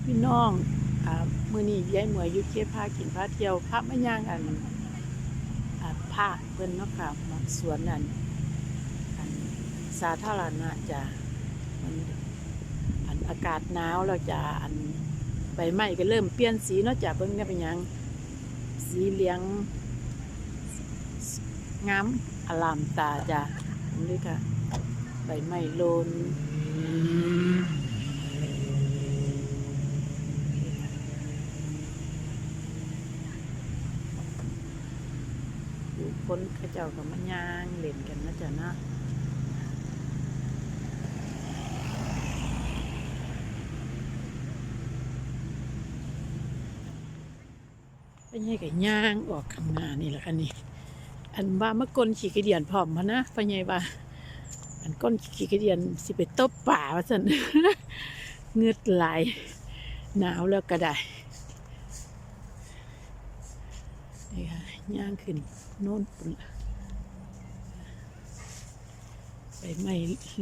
ครับพี่น้องอ่ามื้อนี้ยายหมวยอยู่เขตพากินพาเที่ยวพามาย่างอันอ่าภาคเพิ่นเนาะค่ะมาสวนนั่นอันสาธารณะจ้ะมันอันอากาศหนาวแล้วจ้ะอันใบไม้ก็เริ่มเปลี่ยนสีเนาะจ้ะเบิ่งเนี่ยเป็นหยังสีเหลืองงามอลามตาจ้ะนี่ค่ะใบไม้โลน ผู้ คนเขาเจ้าก็มาย่างเล่นกันนะจ๊ะนะเป็นไงกับย่างออกข้างหน้านี่แหละค่ะนี่ อันว่ามะกลขี่กระเดียนพร้อมพะนะเป็นไงว่าอันก้นขี่กระเดียนสิไปตบป่าว่าสันเงือดไหลหนาวแล้วก็ได้ นี่ค่ะ ย่างขึ้นโน่นปุ่นละใบไม้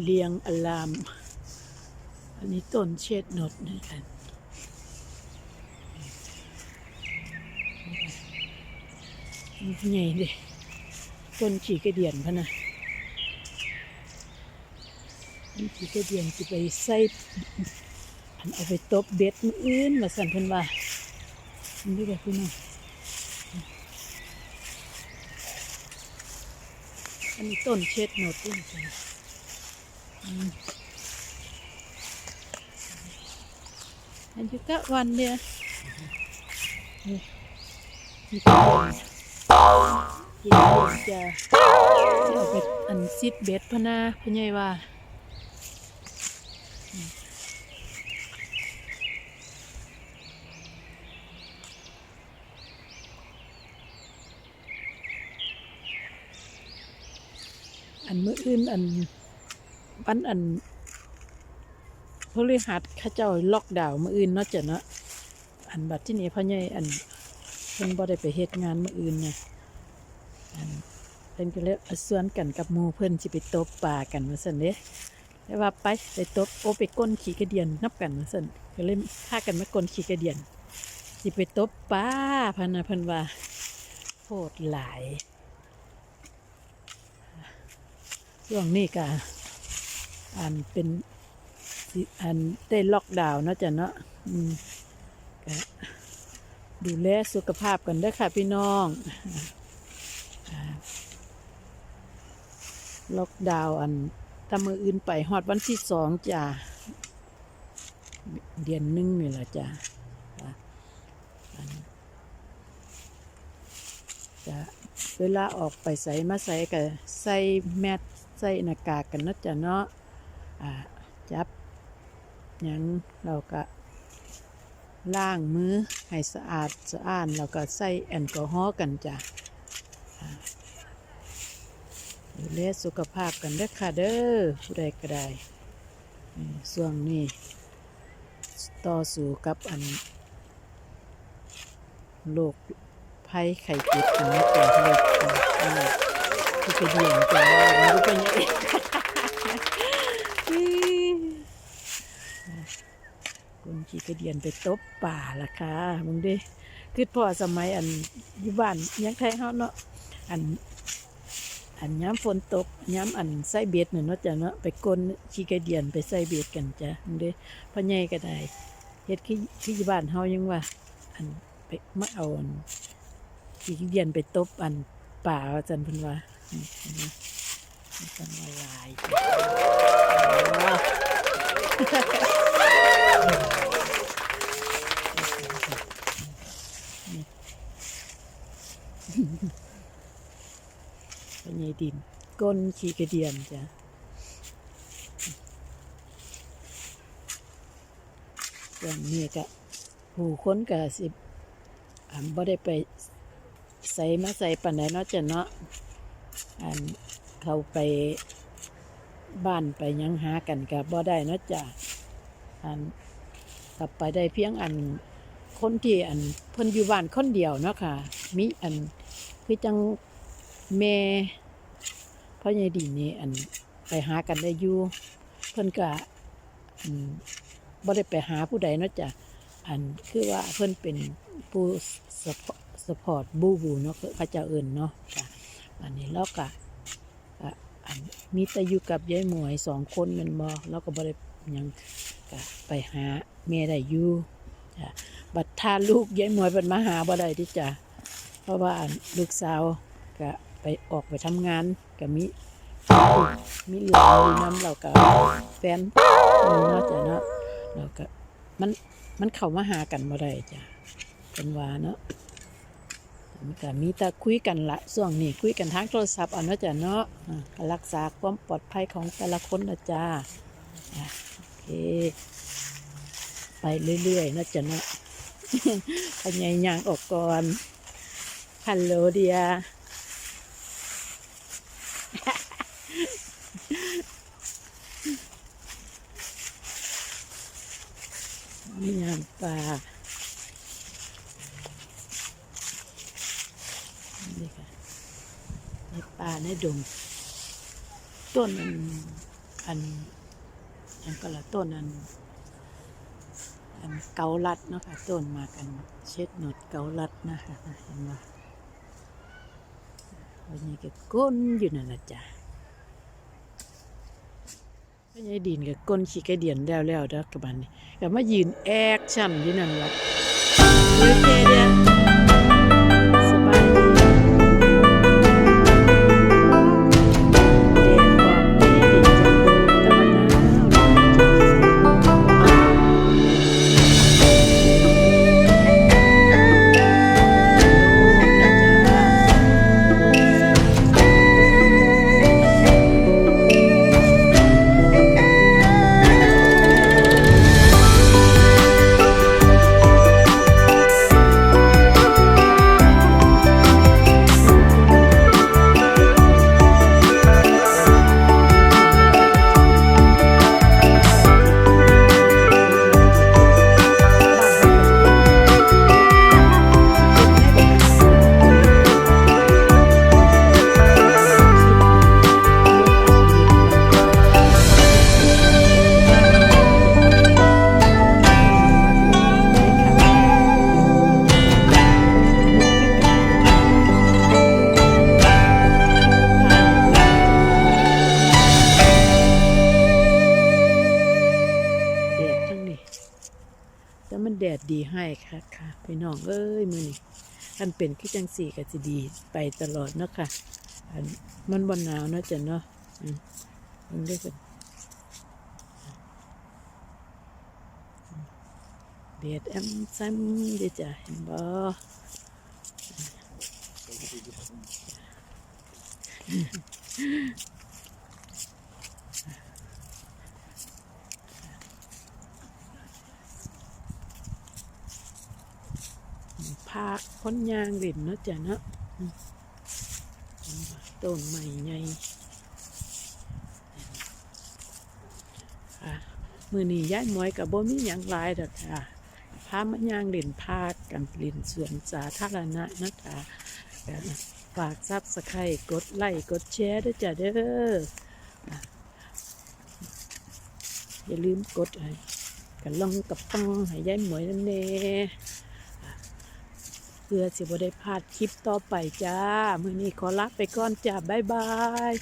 เลียงอลาม อันนี้ต้นเช็ดนดนี่ค่ะนี่ไงเด้ต้นขี่กระเดียนพะนะต้นขี่กระเดียนจะไปใส่อันเอาไปตบเบ็ดมืออื่นมาสั่นเพิ่นว่านี่แหละพี่น้อง อันนี้ต้นเช็ดโนดด้วยจ้ะอืมอันนี้ก็วันเดียวนี่นี่ก็นเย็นจะเอาไปอันซิดเบ็ดพนาพญายว่า อันมืออื่นอันวันอันพฤหัสข้าเจ้าล็อกดาวน์มืออื่นเนาะจ้ะเนาะอันบัดที่นี่พ่อใหญ่อันเพิ่นบ่ได้ไปเฮ็ดงานมืออื่นนะอันเพิ่นก็เลยอส่วนกันกับหมู่เพิ่นสิไปตบปลากันว่าซั่นเด้แต่ว่าไปไปตบโอไปก้นขี้กระเดียนนับกันว่าซั่นก็เลยพากันมาก้นขี้กระเดียนสิไปตบปลาพะนะเพิ่นว่าโคตรหลาย ช่วงนี้ก็อันเป็นอันได้ล็อกดาวน์เนาะจ้ะเนาะก็ดูแลสุขภาพกันด้ค่ะพี่น้องล็อกดาวน์อันถ้ามืออื่นไปฮอดวันที่สองจ้ะเดือนหนึ่งนี่แหละจ้ะอ่าจะเวลาออกไปใส่มาใส่ก็ใส่แมส ใส่หน้ากากกันนะจ้ะเนาะอ่าจับยังเราก็ล้างมือให้สะอาดสะอ้านแล้วก็ใส่แอลกอฮอล์กันจ้ะดูแลสุขภาพกันเด้อค่ะเด้อผู้ใดก็ได้อืมช่วงนี้ต่อสู้กับอันโรคไพ่ไข่เจ็บกันนะจ๊ะ เล็กอ่าที่ไปเดียนจ้ามันก็เป็นยังไงคุณขี่กระเดียนไปตบป่าล่ะค่ะมึงดิคือพ่อสมัยอันอยู่บ้านยังไทยเฮาเนาะอัน อันย้ำฝนตกย้ำอันใส่เบ็ดเนาะเนาะจ้ะเนาะไปกลนขี่กระเดียนไปใส่เบ็ดกันจ้ะมึงดิพ่อใหญ่ก็ได้เฮ็ดที่ที่บ้านเฮายังว่า อันไปมาเอาอันขี่เดียนไปตบอันป่าว่าจันเพันว่า มเห็นไหมมันจันละลายเป็นไงดินก้นขี่กระเดียนจ้ะอย่างนี้ก็ผู้คนก็สิบอันบ่ได้ไปใส่มาใส่ปานไหนเนาะจ้ะเนาะ อันเขาไปบ้านไปยังหากันกับบ่ได้นะจ้ะอันกลับไปได้เพียงอันคนที่อันเพิ่นอยู่บ้านคนเดียวเนาะค่ะ มีอันคือจังแม่พ่อใหญ่ดีนี่อันไปหากันได้อยู่เพิ่นก็อืมบ่ได้ไปหาผู้ใดเนาะจ้ะอันคือว่าเพิ่นเป็นผู้สปอร์ตบูบูเนาะพระเจ้าเอิญเนาะจ้ะ อันนี้เราก็ก็อันมีแต่อยู่กับยายหมวยสองคนมันบ่เราก็บ่ได้หยังก็ไปหาแม่ได้อยู่จ้ะบัดถ้าลูกยายหมวยเพิ่นมาหาบ่ได้เดิจ้ะเพราะว่าลูกสาวก็ไปออกไปทำงานก็มีมีเหลืออยู่น้ำเราก็แฟนนึงเนาะจ้ะเนาะเราก็มันมันเข้ามาหากันบ่ได้จ้ะเป็นว่าเนาะ ก็มีแต่คุยกันละส่วงนี้คุยกันทางโทรศัพท์เอาเนาะจ้ะเนาะรักษาความปลอดภัยของแต่ละคนนะจ้าอะโอเค ไปเรื่อยๆนะจ้ะเนาะพยายางออกก่อนฮัลโหลเดียมียางป่า นี่ค่ะในป่าในดงต้นอันอันอันก็ละต้นอันอันเกาลัดเนาะค่ะต้นมากันเช็ดหนดเกาลัดนะคะเห็นไหมวันนี้ก็ก้นอยู่นั่นละจ้ะพ่อใหญ่ดินก็ก้นขี้กระเดียนแล้วแล้วๆเด้อกับมันนี่ก็มายืนแอคชั่นอยู่นั่นละโอเคเดียส ค่ะค่ะพี่น้องเอ้ยมือนี่อันเป็นคือจังสี่ก็จะดีไปตลอดเนาะค่ะอันมันบนหนาวเนาะจ้ะเนาะอืมมันได้เป็นแดดแอมซ้ำเด้อจ้ะเห็นบ่ พากพ้นยางเล่นเนาะจ้ะเนาะต้นใหม่ใหญ่ค่ะมือนี้ย้ายมวยกับบ่มีหยังหลายดอกค่ะพามาย่างเล่นพากกันเล่นสวนสาธารณะนะคะฝากซับสไครต์กดไลค์กดแชร์ด้วยจ้ะเด้ออย่าลืมกดกันลองกับต้องให้ย้ายหมวยนั่นเน่ เพื่อสิบ่ได้พลาดคลิปต่อไปจ้า มือนี้ขอลาไปก่อนจ้า บ๊ายบาย